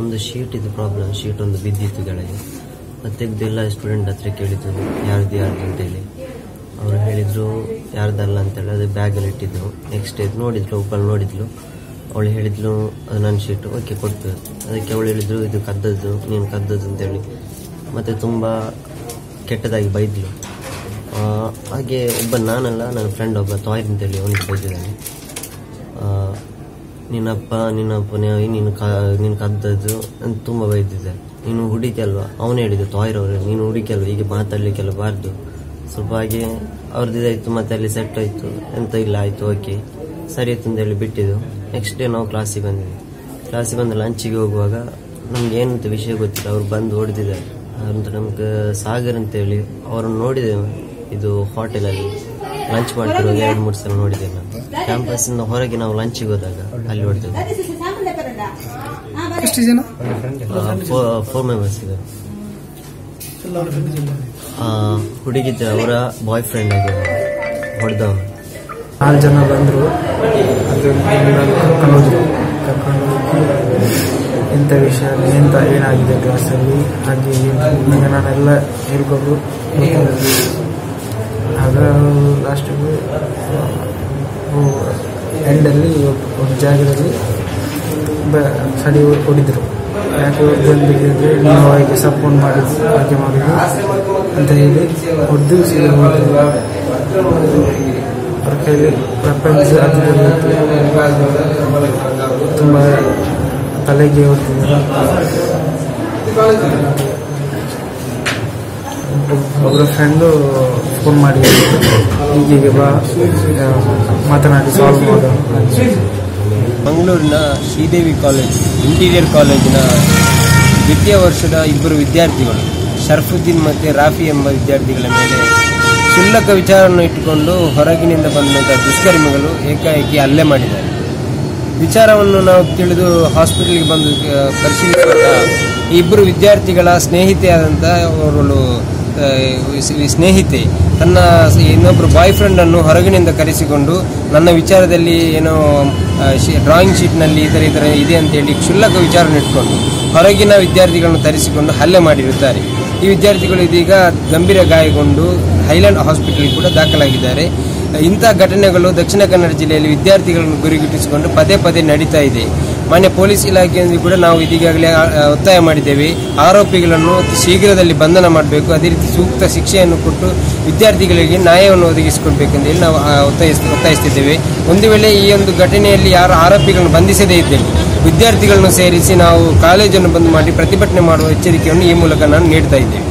ಒಂದು ಶೀಟ್ ಇದು problem sheet ಒಂದು ಬಿದ್ದಿತ್ತು ಕೆಳಗೆ. ಮತ್ತೆ ಎಲ್ಲ ಸ್ಟೂಡೆಂಟ್ ಹತ್ರ ಕೇಳಿದ್ರು, ಯಾರ್ದು ಯಾರ್ದು? ಅಂತೇಳಿ ಅವರು ಹೇಳಿದ್ರು, ಯಾರ್ದಲ್ಲ? ಅಂತೇಳಿ ಅದು ಬ್ಯಾಗಲ್ಲಿ ಇಟ್ಟಿದ್ರು. ನೆಕ್ಸ್ಟ್ ಇದು ನೋಡಿದ್ರು, ಒಬ್ಬಳು ನೋಡಿದ್ಲು. ಅವಳು ಹೇಳಿದ್ಲು, ಅದು ನನ್ನ ಶೀಟು, ಓಕೆ ಕೊಡ್ತು ಅದಕ್ಕೆ ಅವಳು ಹೇಳಿದ್ರು, ಇದು ಕದ್ದದ್ದು, ನೀನು ಕದ್ದದ್ದು ಅಂತೇಳಿ ಮತ್ತು ತುಂಬ ಕೆಟ್ಟದಾಗಿ ಬೈದ್ಲು. ಹಾಗೆ ಒಬ್ಬ ನಾನಲ್ಲ, ನನ್ನ ಫ್ರೆಂಡ್ ಒಬ್ಬ ತಾಯ್ರ್ ಅಂತೇಳಿ ಅವನಿಗೆ ಬೈದಿದ್ದಾನೆ. ನಿನ್ನಪ್ಪ ನಿನ್ನಪ್ಪ ನೀನು ನೀನು ಕದ್ದದ್ದು ಅಂತ ತುಂಬ ಬೈದಿದ್ದೆ ನೀನು ಹುಡುಗಿ ಅಲ್ವಾ ಅವನು ಹೇಳಿದ್ದು ತಾಯ್ರ್ ಅವರು ನೀನು ಹುಡುಗಿ ಅಲ್ವಾ ಹೀಗೆ ಮಾತಾಡ್ಲಿಕ್ಕೆಲ್ಲ ಬಾರ್ದು. ಸ್ವಲ್ಪ ಹಾಗೆ ಅವ್ರದ್ದು ಇದಾಯ್ತು, ಮತ್ತೆ ಅಲ್ಲಿ ಸೆಟ್ ಆಯ್ತು. ಎಂತ ಇಲ್ಲ, ಆಯ್ತು ಓಕೆ ಸರಿ ಆಯ್ತು ಅಂತ ಹೇಳಿ ಬಿಟ್ಟಿದ್ದು. ನೆಕ್ಸ್ಟ್ ಡೇ ನಾವು ಕ್ಲಾಸಿಗೆ ಬಂದಿದ್ವಿ ಕ್ಲಾಸಿಗೆ ಬಂದು ಲಂಚಿಗೆ ಹೋಗುವಾಗ ನಮ್ಗೆ ಏನಂತ ವಿಷಯ ಗೊತ್ತಿಲ್ಲ. ಅವ್ರು ಬಂದು ಹೊಡೆದಿದ್ದಾರೆ. ಅಂತ ನಮ್ಗೆ ಸಾಗರ್ ಅಂತೇಳಿ, ಅವ್ರನ್ನ ನೋಡಿದೆ ಇದು ಹೋಟೆಲಲ್ಲಿ ಲಂಚ್ ಮಾಡ್ತಿರೋ ಎರಡು ಮೂರು ಸಲ ನೋಡಿದ್ದೇವೆ ನಾನು. ಕ್ಯಾಂಪಸ್ಸಿಂದ ಹೊರಗೆ ನಾವು ಲಂಚಿಗೆ ಹೋದಾಗ ಅಲ್ಲಿ ಹೊಡೆದಿದ್ದೆ ಎಷ್ಟು ಜನ ಫೋರ್ ಮೆಂಬರ್ಸ್ ಇದೆ ಹುಡುಗಿದ್ದ ಅವರ ಬಾಯ್ ಫ್ರೆಂಡ್ ಆಗಿ ಹೊಡೆದವನು. ನಾಲ್ಕು ಜನ ಬಂದರು. ಅದು ಕರ್ಕೊಂಡು ಎಂಥ ವಿಷಯ ಎಂತ ಏನಾಗಿದೆ ಕ್ಲಾಸಲ್ಲಿ ಹಾಗೆ ಹೀಗೆ ನನಗೆ ನಾನೆಲ್ಲ ಹೇಳ್ಕೊಂಡು ಆಗ ಲಾಸ್ಟಿಗೆ ಎಂಡಲ್ಲಿ ಒಂದು ಜಾಗದಲ್ಲಿ ಬ- ಸಡಿ ಹೊಡಿದ್ರು ಯಾಕೆ ಬಂದಿದ್ರೆ ನಾವು ಹಾಗೆ ಸಪೋರ್ಟ್ ಮಾಡಿದ್ವಿ ಹಾಗೆ ಮಾಡಿದ್ವಿ ಅಂತ ಹೇಳಿ ಹೊಡೆದು. ಅವ್ರ ಕೈಲಿ ಇತ್ತು. ತುಂಬ ತಲೆಗೆ ಹೊಡೆದಿದ್ದಾರೆ ಒಬ್ಬರ ಫ್ರೆಂಡು ಫೋನ್ ಮಾಡಿ ಹೀಗೆ ಬಾ ಮಾತನಾಡಿ ಸಾಲ್ವ್ ಮಾಡೋದು ಮಂಗಳೂರಿನ ಶ್ರೀದೇವಿ ಕಾಲೇಜ್ ಇಂಟೀರಿಯರ್ ಕಾಲೇಜಿನ ದ್ವಿತೀಯ ವರ್ಷದ ಇಬ್ಬರು ವಿದ್ಯಾರ್ಥಿಗಳು, ಶರ್ಫುದ್ದೀನ್ ಮತ್ತು ರಾಫಿ ಎಂಬ ವಿದ್ಯಾರ್ಥಿಗಳ ಮೇಲೆ ಕ್ಷುಲ್ಲಕ ವಿಚಾರವನ್ನು ಇಟ್ಟುಕೊಂಡು ಹೊರಗಿನಿಂದ ಬಂದಂಥ ದುಷ್ಕರ್ಮಿಗಳು ಏಕಾಏಕಿ ಹಲ್ಲೆ ಮಾಡಿದ್ದಾರೆ. ವಿಚಾರವನ್ನು ನಾವು ತಿಳಿದು ಹಾಸ್ಪಿಟಲ್ಗೆ ಬಂದು ಪರಿಶೀಲಿಸಿದಾಗ ಇಬ್ಬರು ವಿದ್ಯಾರ್ಥಿಗಳ ಸ್ನೇಹಿತೆಯಾದಂಥ ಈ ಸ್ನೇಹಿತೆ, ತನ್ನ ಇನ್ನೊಬ್ಬರು ಬಾಯ್ ಫ್ರೆಂಡನ್ನು ಹೊರಗಿನಿಂದ ಕರೆಸಿಕೊಂಡು ನನ್ನ ವಿಚಾರದಲ್ಲಿ ಏನೋ ಡ್ರಾಯಿಂಗ್ ಶೀಟ್ನಲ್ಲಿ ಈ ಥರ ಈ ಥರ ಇದೆ ಅಂತೇಳಿ ಕ್ಷುಲ್ಲಕ ವಿಚಾರವನ್ನು ಇಟ್ಕೊಂಡು ಹೊರಗಿನ ವಿದ್ಯಾರ್ಥಿಗಳನ್ನು ತರಿಸಿಕೊಂಡು ಹಲ್ಲೆ ಮಾಡಿರುತ್ತಾರೆ. ಈ ವಿದ್ಯಾರ್ಥಿಗಳು ಇದೀಗ ಗಂಭೀರ ಗಾಯಗೊಂಡು ಹೈಲ್ಯಾಂಡ್ ಹಾಸ್ಪಿಟಲ್ ಕೂಡ ದಾಖಲಾಗಿದ್ದಾರೆ. ಇಂಥ ಘಟನೆಗಳು ದಕ್ಷಿಣ ಕನ್ನಡ ಜಿಲ್ಲೆಯಲ್ಲಿ ವಿದ್ಯಾರ್ಥಿಗಳನ್ನು ಗುರಿಗಿಟ್ಟಿಸಿಕೊಂಡು ಪದೇ ಪದೇ ನಡೀತಾ ಇದೆ. ಮಾನ್ಯ ಪೊಲೀಸ್ ಇಲಾಖೆಯಿಂದ ಕೂಡ ನಾವು ಇದೀಗಾಗಲೇ ಒತ್ತಾಯ ಮಾಡಿದ್ದೇವೆ. ಆರೋಪಿಗಳನ್ನು ಶೀಘ್ರದಲ್ಲಿ ಬಂಧನ ಮಾಡಬೇಕು. ಅದೇ ರೀತಿ ಸೂಕ್ತ ಶಿಕ್ಷೆಯನ್ನು ಕೊಟ್ಟು ವಿದ್ಯಾರ್ಥಿಗಳಿಗೆ ನ್ಯಾಯವನ್ನು ಒದಗಿಸಿಕೊಡ್ಬೇಕೆಂದು ಹೇಳಿ ನಾವು ಒತ್ತಾಯಿಸ್ ಒತ್ತಾಯಿಸ್ತಿದ್ದೇವೆ ಒಂದು ವೇಳೆ ಈ ಒಂದು ಘಟನೆಯಲ್ಲಿ ಯಾರು ಆರೋಪಿಗಳನ್ನು ಬಂಧಿಸದೇ ಇದ್ದಲ್ಲಿ ವಿದ್ಯಾರ್ಥಿಗಳನ್ನು ಸೇರಿಸಿ ನಾವು ಕಾಲೇಜನ್ನು ಬಂದ್ ಮಾಡಿ ಪ್ರತಿಭಟನೆ ಮಾಡುವ ಎಚ್ಚರಿಕೆಯನ್ನು ಈ ಮೂಲಕ ನಾನು ನೀಡ್ತಾ ಇದ್ದೇವೆ.